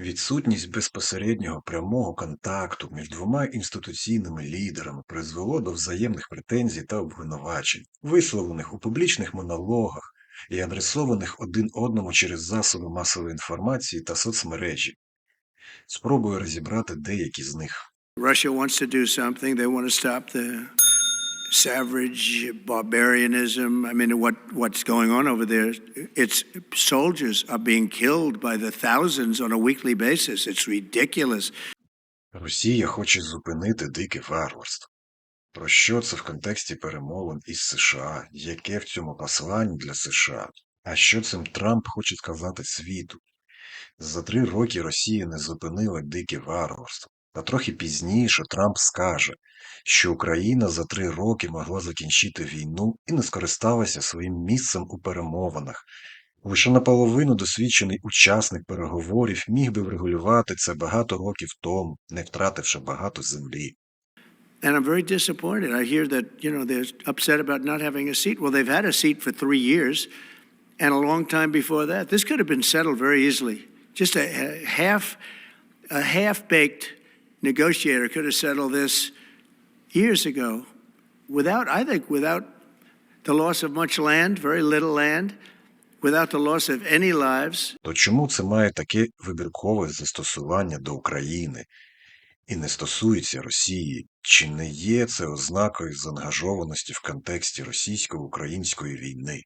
Відсутність безпосереднього прямого контакту між двома інституційними лідерами призвело до взаємних претензій та обвинувачень, висловлених у публічних монологах і адресованих один одному через засоби масової інформації та соцмережі. Спробую розібрати деякі з них. Russia wants to do something. They want to stop the savage barbarianism. I mean, what, what's going on over there? Its soldiers are being killed by the thousands on a weekly basis. It's ridiculous. Росія хоче зупинити дике варварство. Про що це в контексті перемовин із США? Яке в цьому послання для США? А що цим Трамп хоче сказати світу? За три роки Росія не зупинила дике варварство. Та трохи пізніше Трамп скаже, що Україна за три роки могла закінчити війну і не скористалася своїм місцем у перемовинах. Лише наполовину досвідчений учасник переговорів міг би врегулювати це багато років тому, не втративши багато землі. And I'm very disappointed. I hear that, you know, they're upset about not having a seat. Well, they've had a seat for three years and a long time before that. This could have been settled very easily. Just a, a half, a half-baked negotiator could have settled this years ago without, I think, without the loss of much land, very little land, without the loss of any lives. То чому це має таке вибіркове застосування до України і не стосується Росії? Чи не є це ознакою заангажованості в контексті російсько-української війни?